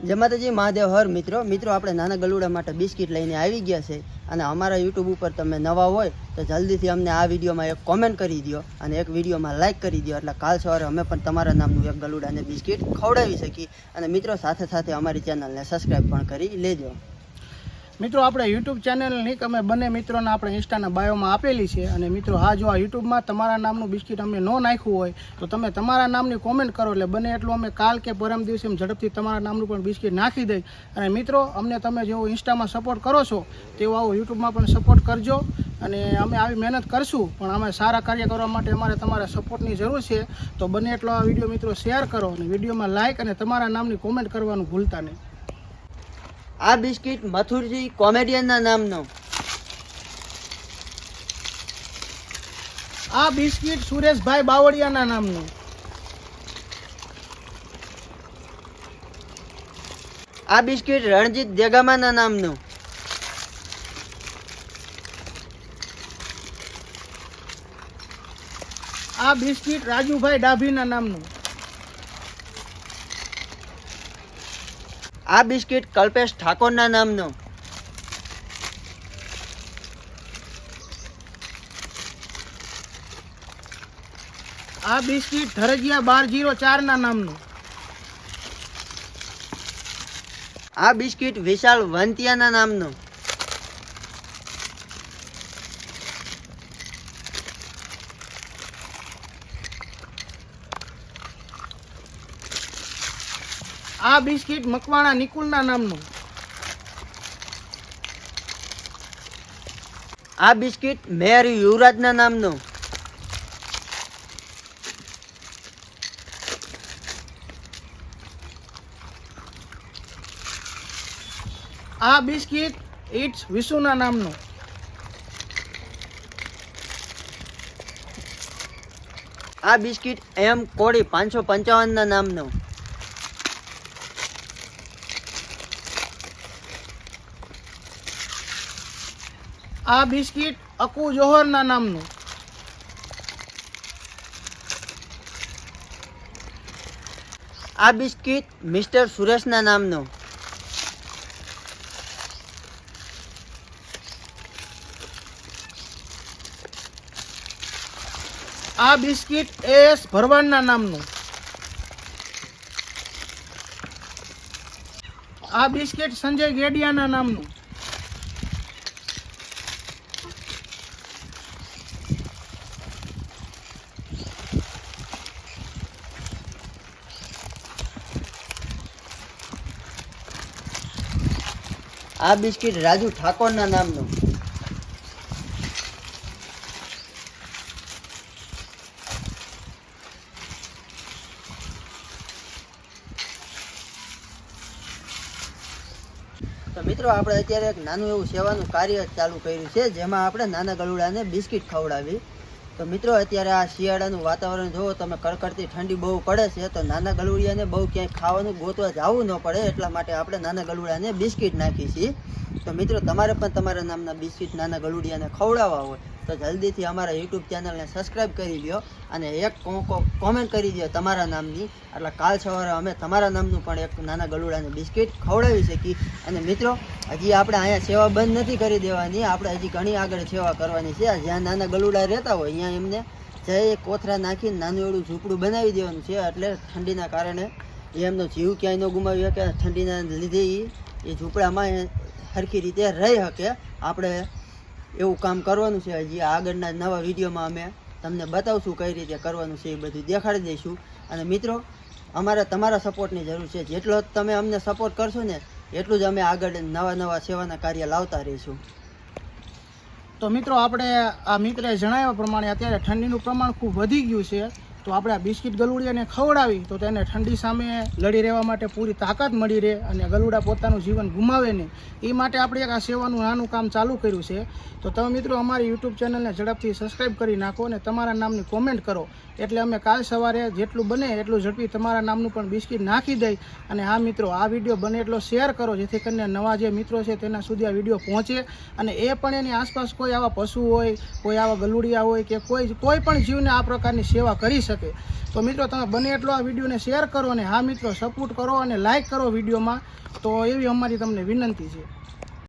જય માતાજી, મહાદેવ હર. મિત્રો મિત્રો, આપણે નાના ગલુડા માટે બિસ્કિટ લઈને આવી ગયા છે અને અમારા યુટ્યુબ ઉપર તમે નવા હોય તો જલ્દીથી અમને આ વિડીયોમાં એક કોમેન્ટ કરી દો અને એક વિડીયોમાં લાઇક કરી દો એટલે કાલ સવારે અમે પણ તમારા નામનું એક ગલુડાને બિસ્કિટ ખવડાવી શકીએ. અને મિત્રો, સાથે સાથે અમારી ચેનલને સબસ્ક્રાઈબ પણ કરી લેજો. મિત્રો, આપણે યુટ્યુબ ચેનલ લિંક અમે બંને મિત્રોને આપણે ઇન્સ્ટાના બાયોમાં આપેલી છે અને મિત્રો, હા, જો આ યુટ્યુબમાં તમારા નામનું બિસ્કિટ અમે ન નાખ્યું હોય, તો તમે તમારા નામની કોમેન્ટ કરો એટલે બને એટલું અમે કાલ કે પરમ દિવસે ઝડપથી તમારા નામનું પણ બિસ્કિટ નાખી દઈ. અને મિત્રો, અમને તમે જેવો ઇન્સ્ટામાં સપોર્ટ કરો છો, તેવો આવો યુટ્યુબમાં પણ સપોર્ટ કરજો અને અમે આવી મહેનત કરશું, પણ અમે સારા કાર્ય કરવા માટે અમારે તમારા સપોર્ટની જરૂર છે. તો બને એટલો આ વીડિયો મિત્રો, શેર કરો અને વિડીયોમાં લાઇક અને તમારા નામની કોમેન્ટ કરવાનું ભૂલતા નહીં. આ બિસ્કિટ મથુરજી કોમેડિયનના નામનો. આ બિસ્કિટ સુરેશભાઈ બાવળિયાના નામનું. આ બિસ્કિટ રણજીત દેગામાના નામનું. આ બિસ્કિટ રાજુભાઈ ડાભીના નામનું. આ બિસ્કિટ કલ્પેશ ઠાકોરના નામનો. આ બિસ્કિટ ધરજિયા બાર જીરો ચારના નામનું. આ બિસ્કિટ વિશાલ વંતિયાના નામનો. આ બિસ્કિટ મકવાણા નિકુલના નામનું. આ બિસ્કિટ મેર યુવરાજના નામનું. આ બિસ્કિટ ઇટ્સ વિશુના નામનું. આ બિસ્કિટ એમ કોડી પાંચસો પંચાવનના નામનો. આ બિસ્કિટ અકુ જોહરના નામનું. આ બિસ્કિટ મિસ્ટર સુરેશના નામનું. આ બિસ્કિટ એસ ભરવાડના નામનું. આ બિસ્કિટ સંજય ગેડિયાના નામનું. આ બિસ્કિટ રાજુ ઠાકોરના નામનું. તો મિત્રો, આપણે અત્યારે એક નાનું એવું સેવાનું કાર્ય ચાલુ કર્યું છે, જેમાં આપણે નાના ગલુડાને બિસ્કિટ ખવડાવી. તો મિત્રો, અત્યારે આ શિયાળાનું વાતાવરણ જોવો તમે કડકડતી ઠંડી બહુ પડે છે, તો નાના ગલુડિયાને બહુ ક્યાંય ખાવાનું ગોતવા જવું ન પડે, એટલા માટે આપણે નાના ગલુડિયાને બિસ્કિટ નાખી છીએ. તો મિત્રો, તમારે પણ તમારા નામના બિસ્કિટ નાના ગલુડિયાને ખવડાવવા હોય તો જલ્દીથી અમારા યુટ્યુબ ચેનલને સબસ્ક્રાઈબ કરી લ્યો અને એક કોમેન્ટ કરી દો તમારા નામની. એટલે કાલ સવારે અમે તમારા નામનું પણ એક નાના ગલુડાને બિસ્કિટ ખવડાવી શકીએ અને મિત્રો, હજી આપણે અહીંયા સેવા બંધ નથી કરી દેવાની. આપણે હજી ઘણી આગળ સેવા કરવાની છે. જ્યાં નાના ગલુડા રહેતા હોય, અહીંયા એમને જઈ કોથરા નાખીને નાનું એવડું ઝૂંપડું બનાવી દેવાનું છે. એટલે ઠંડીના કારણે એ એમનો જીવ ક્યાંય ન ગુમાવી શકે. ઠંડીના લીધે એ ઝૂંપડામાં સરખી રીતે રહી શકે. આપણે એવું કામ કરવાનું છે હજી. આગળના નવા વિડીયોમાં અમે તમને બતાવશું કઈ રીતે કરવાનું છે એ બધું દેખાડી દઈશું. અને મિત્રો, અમારે, તમારા સપોર્ટની જરૂર છે. જેટલો તમે અમને સપોર્ટ કરશો ને, એટલું જ અમે આગળ નવા નવા સેવાના કાર્ય લાવતા રહીશું. તો મિત્રો, આપણે આ મિત્રે જણાવ્યા પ્રમાણે અત્યારે ઠંડીનું પ્રમાણ ખૂબ વધી ગયું છે. તો આપણે આ બિસ્કિટ ગલુડિયાને ખવડાવી, તો તેને ઠંડી સામે લડી રહેવા માટે પૂરી તાકાત મળી રહે અને ગલુડા પોતાનું જીવન ગુમાવે નહીં. એ માટે આપણે એક આ સેવાનું નાનું કામ ચાલુ કર્યું છે. તો તમે મિત્રો અમારી યુટ્યુબ ચેનલને ઝડપથી સબસ્ક્રાઈબ કરી નાખો અને તમારા નામની કોમેન્ટ કરો. એટલે અમે કાલ સવારે જેટલું બને એટલું ઝડપી તમારા નામનું પણ બિસ્કિટ નાખી દઈ અને હા મિત્રો, આ વીડિયો બને એટલો શેર કરો જેથી કરીને નવા જે મિત્રો છે તેના સુધી આ વીડિયો પહોંચે અને એ પણ એની આસપાસ કોઈ આવા પશુ હોય, કોઈ આવા ગલુડિયા હોય કે કોઈ કોઈ પણ જીવને આ પ્રકારની સેવા કરી શકે. શકે. તો મિત્રો, તમે બને એટલો આ વિડીયોને શેર કરો અને હા મિત્રો, સપોર્ટ કરો અને લાઇક કરો વિડીયોમાં. તો એવી અમારી તમને વિનંતી છે.